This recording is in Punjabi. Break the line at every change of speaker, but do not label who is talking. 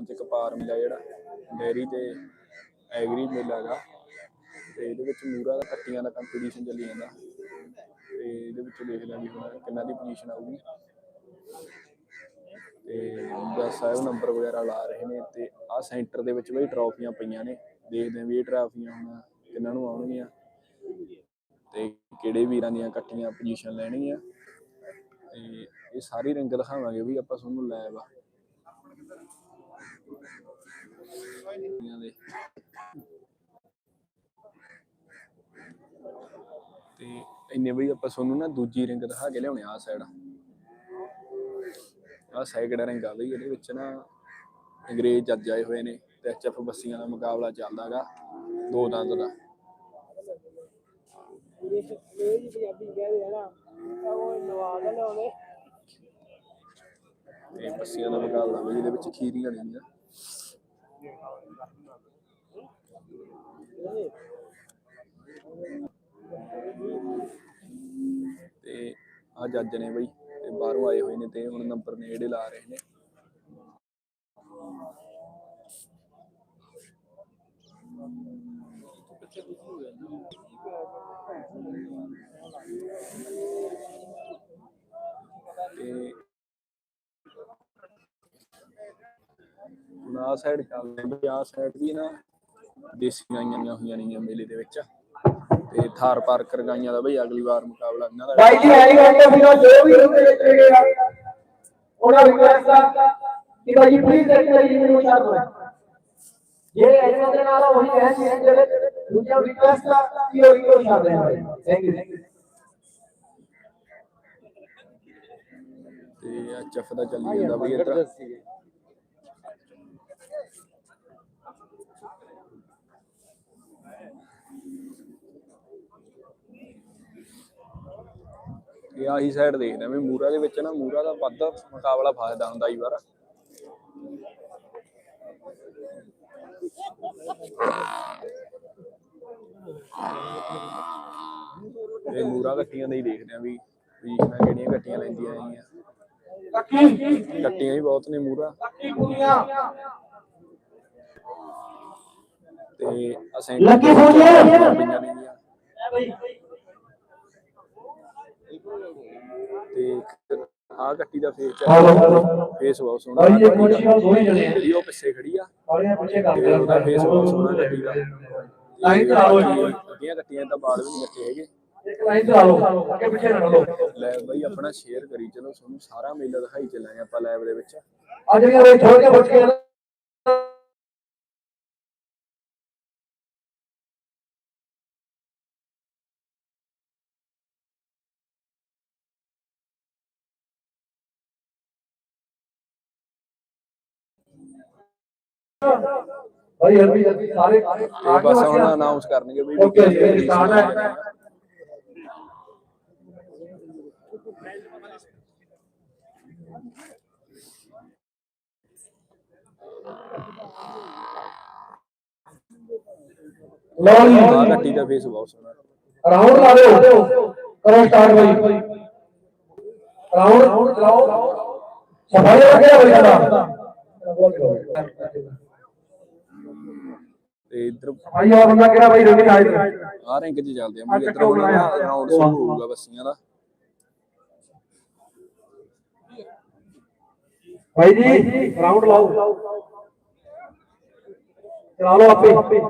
ਦੁਕਾਨ ਕਪਾਰ ਮੇਲਾ ਜਿਹੜਾ ਡੈਰੀ ਤੇ ਐਗਰੀ ਮੇਲਾ ਹੈਗਾ। ਤੇ ਇਹਦੇ ਵਿੱਚ ਮੂਰਾ ਦਾ ਕੱਟੀਆਂ ਦਾ ਕੰਪੀਟੀਸ਼ਨ ਚੱਲੀ ਜਾਂਦਾ। ਤੇ ਇਹਦੇ ਵਿੱਚ ਦੇਖ ਲਾਂਗੇ ਹੁਣ ਕਿੰਨਾ ਦੀ ਪੋਜੀਸ਼ਨ ਆਊਗੀ। ਤੇ ਜੱਜ ਸਾਹਿਬ ਨੰਬਰ ਵਗੈਰਾ ਲਾ ਰਹੇ ਨੇ ਤੇ ਆਹ ਸੈਂਟਰ ਦੇ ਵਿੱਚ ਬਈ ਟਰਾਫੀਆਂ ਪਈਆਂ ਨੇ। ਦੇਖਦੇ ਹਾਂ ਵੀ ਇਹ ਟਰਾਫੀਆਂ ਹੁਣ ਕਿੰਨਾਂ ਨੂੰ ਆਉਣਗੀਆਂ। ਤੇ ਕਿਹੜੇ ਵੀਰਾਂ ਦੀਆਂ ਇਕੱਠੀਆਂ ਪੋਜੀਸ਼ਨ ਲੈਣਗੀਆਂ। ਤੇ ਇਹ ਸਾਰੀ ਰਿੰਗ ਦਿਖਾਵਾਂਗੇ ਵੀ ਆਪਾਂ ਤੁਹਾਨੂੰ ਲਾਈਵ ਆ ਇਹਨਾਂ ਦੇ ਤੇ ਇੰਨੇ ਬਈ ਆਪਾਂ ਤੁਹਾਨੂੰ ਨਾ ਦੂਜੀ ਰਿੰਗ ਦਿਖਾ ਕੇ ਲਿਆਉਣੇ ਆ ਸਾਈਡ ਆ। ਸਾਈਡ ਰਿੰਗ ਆ ਬਈ? ਇਹਦੇ ਵਿੱਚ ਨਾ ਅੰਗਰੇਜ਼ ਜੱਜ ਆਏ ਹੋਏ ਨੇ ਤੇ ਐਚਐਫ ਬੱਸੀਆਂ ਦਾ ਮੁਕਾਬਲਾ ਚੱਲਦਾਗਾ ਦੋ ਦੰਦ ਦਾ।
ਇਹ
ਬੱਸੀਆਂ ਦਾ ਮੁਕਾਬਲਾ ਬਈ, ਇਹਦੇ ਵਿੱਚ ਖੀਰੀਆਂ ਨਹੀਂ ਤੇ ਆ ਜੱਜ ਨੇ ਬਈ, ਤੇ ਬਾਹਰੋਂ ਆਏ ਹੋਏ ਨੇ ਤੇ ਹੁਣ ਨੰਬਰ ਨੇ ਜਿਹੜੇ ਲਾ ਰਹੇ ਨੇ। ਤੇ ਹੁਣ ਆਹ ਸਾਈਡ ਚੱਲਦੇ ਆ ਬਈ ਆਹ ਸਾਈਡ ਵੀ ਨਾ ਦੇਸੀ ਗਾਈਆਂ ਆਈਆਂ ਹੋਈਆਂ ਨੇ ਮੇਲੇ ਦੇ ਵਿੱਚ। ਤੇ ਥਾਰ ਪਾਰਕਰ ਗਾਈਆਂ ਦਾ ਬਈ ਅਗਲੀ ਵਾਰ ਮੁਕਾਬਲਾ ਇਹਨਾਂ ਦਾ।
ਭਾਈ ਜੀ ਹੈਲੀਕਾਪਟਰ ਵੀਰੋ ਜੋ ਵੀ ਰੁਕੇ ਦਿੱਤੇ ਗਏ ਆ ਉਹਨਾਂ ਰਿਕੁਐਸਟ ਆ ਕਿ ਭਾਈ ਪਲੀਜ਼ ਇੱਕ ਲਈ ਮੈਨੂੰ ਚਾਹ ਦੋ ਜੇ ਇਹਨਾਂ ਦੇ ਨਾਲ ਉਹੀ ਸੀ ਜਿਹੜੇ ਦੂਜਾ ਰਿਕੁਐਸਟ ਆ ਕਿ ਉਹ ਰਿਕੋ ਰਹੇ ਭਾਈ ਥੈਂਕ ਯੂ
ਤੇ ਆ ਚੱਫ ਦਾ ਚੱਲੀ ਜਾਂਦਾ ਬਈ ਇੱਧਰ। ਇਹ ਆਹੀ ਸਾਈਡ ਦੇਖਦੇ ਵੀ ਮੂਰਾ ਦੇ ਵਿੱਚ ਨਾ ਮੂਰਾ ਦਾ ਵੱਧ ਮੁਕਾਬਲਾ ਫਾਇਦਾ ਹੁੰਦਾ ਹੀ ਵਾਰ। ਇਹ ਮੂਰਾ ਗੱਟੀਆਂ ਦੇ ਹੀ ਦੇਖਦੇ ਆ ਵੀ ਪੋਜੀਸ਼ਨਾਂ ਕਿਹੜੀਆਂ ਗੱਟੀਆਂ ਲੈਂਦੀਆਂ
ਲੱਕੀ
ਗੱਟੀਆਂ ਵੀ ਬਹੁਤ ਨੇ ਮੂਰਾ ਤੇ ਅਸੈਂਟ
ਲੱਗੀ ਸੋਨੀਆ।
ਪਈਆਂ ਨੇਗੀਆਂ ਤੇ ਆ ਗੱਟੀ ਦਾ ਫੇਸ ਫੇਸ ਬਹੁਤ ਸੋਹਣਾ ਜਿਹੜੀ ਉਹ ਪਿੱਛੇ ਖੜੀ ਆ।
ਕਰ
ਤੇ ਉਹਦਾ ਫੇਸ ਬਹੁਤ ਸੋਹਣਾ ਗੱਟੀ ਦਾ।
ਲਾਈਨ ਚਲਾ ਲਓ ਜੀ।
ਅੱਧੀਆਂ ਗੱਟੀਆਂ ਤਾਂ ਬਾਲ ਵੀ ਨਹੀਂ ਕੱਟੇ ਹੈਗੇ।
ਇੱਕ ਲਾਈਨ ਚਲਾ ਲਓ। ਅੱਗੇ ਪਿੱਛੇ ਨਾ ਲਓ।
ਲੈ ਬਈ ਆਪਣਾ ਸ਼ੇਅਰ ਕਰੀ। ਚਲੋ ਤੁਹਾਨੂੰ ਸਾਰਾ ਮੇਲਾ ਦਿਖਾਈ ਚੱਲਾਂਗੇ ਆਪਾਂ ਲਾਈਵ ਦੇ ਵਿੱਚ।
ਆ ਜਿਹੜੀਆਂ ਵੇ ਛੋੜ ਕੇ ਬਚ ਕੇ ਭਾਈ ਹਰਬੀ ਜਲਦੀ ਸਾਰੇ
ਤੇ ਬਸ ਹੁਣ ਅਨਾਉਂਸ ਕਰਨਗੇ ਵੀ
ਓਕੇ ਜੀ ਇਹ ਸਟਾਰਟ ਹੈ ਲਓ ਜੀ
ਆ ਗੱਟੀ ਦਾ ਫੇਸ ਬਹੁਤ ਸੋਹਣਾ
ਰਾਉਂਡ ਲਾ ਦਿਓ ਕਰੋ ਸਟਾਰਟ ਬਾਈ ਰਾਉਂਡ ਚਲਾਓ ਸਫ਼ਾਈ ਰੱਖਿਆ ਹੋਇਆ ਦਾ
ਤੇ ਇੱਧਰ
ਭਾਈ ਆ ਬੰਦਾ ਕਿਹੜਾ ਬਾਈ ਰਵੀ ਆਇਆ
ਆ ਰੈਂਕ 'ਚ ਚੱਲਦੇ ਆ ਵੀ ਇੱਧਰ ਹੁਣ ਰਾਉਂਡ ਸ਼ੁਰੂ ਹੋਊਗਾ ਬੱਸੀਆਂ ਦਾ।
ਭਾਈ ਜੀ ਰਾਉਂਡ ਲਾਓ। ਚਲਾ ਲਓ ਆਪੇ।